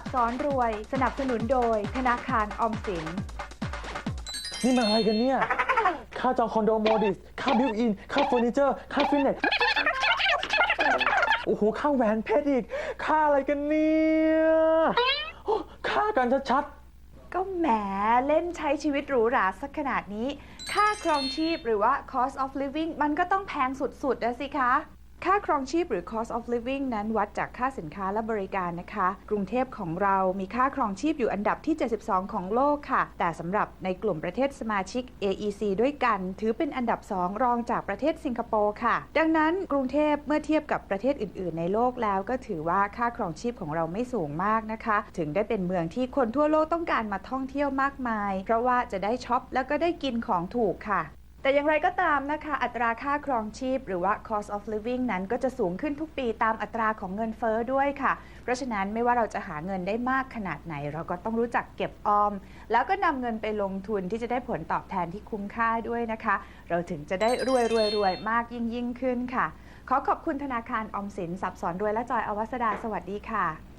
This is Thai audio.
สับซ้อนรวย สนับสนุนโดย ธนาคารออมสิน นี่มันอะไรกันเนี่ย ค่าจองคอนโดโมดิส ค่าบิวอิน ค่าเฟอร์นิเจอร์ ค่าฟิตเนส โอ้โห ค่าแหวนเพชรอีก ค่าอะไรกันเนี่ยโอ้ค่ากันชัดก็แหมเล่นใช้ชีวิตหรูหราสักขนาดนี้ ค่าครองชีพหรือว่า cost of living มันก็ต้องแพงสุดๆนะสิคะ ค่าครองชีพหรือ cost of living นั้นวัดจากค่าสินค้าและบริการนะคะ กรุงเทพของเรามีค่าครองชีพอยู่อันดับที่ 72 ของโลกค่ะ แต่สำหรับในกลุ่มประเทศสมาชิก AEC ด้วยกัน ถือเป็นอันดับ 2 รองจากประเทศสิงคโปร์ค่ะ ดังนั้นกรุงเทพเมื่อเทียบกับประเทศอื่น ๆ ในโลกแล้วก็ถือว่าค่าครองชีพของเราไม่สูงมากนะคะ ถึงได้เป็นเมืองที่คนทั่วโลกต้องการมาท่องเที่ยวมากมาย เพราะว่าจะได้ช็อปแล้วก็ได้กินของถูกค่ะ แต่อย่างไรก็ตามนะคะ อัตราค่าครองชีพ หรือว่า cost of living นั้นก็จะสูงขึ้นทุกปีตามอัตราของเงินเฟ้อด้วยค่ะ เพราะฉะนั้นไม่ว่าเราจะหาเงินได้มากขนาดไหน เราก็ต้องรู้จักเก็บออม แล้วก็นำเงินไปลงทุนที่จะได้ผลตอบแทนที่คุ้มค่าด้วยนะคะ เราถึงจะได้รวยรวยรวยมากยิ่งยิ่งขึ้นค่ะ ขอขอบคุณธนาคารออมสินสับสอนรวยและจอยอวัสดาสวัสดีค่ะ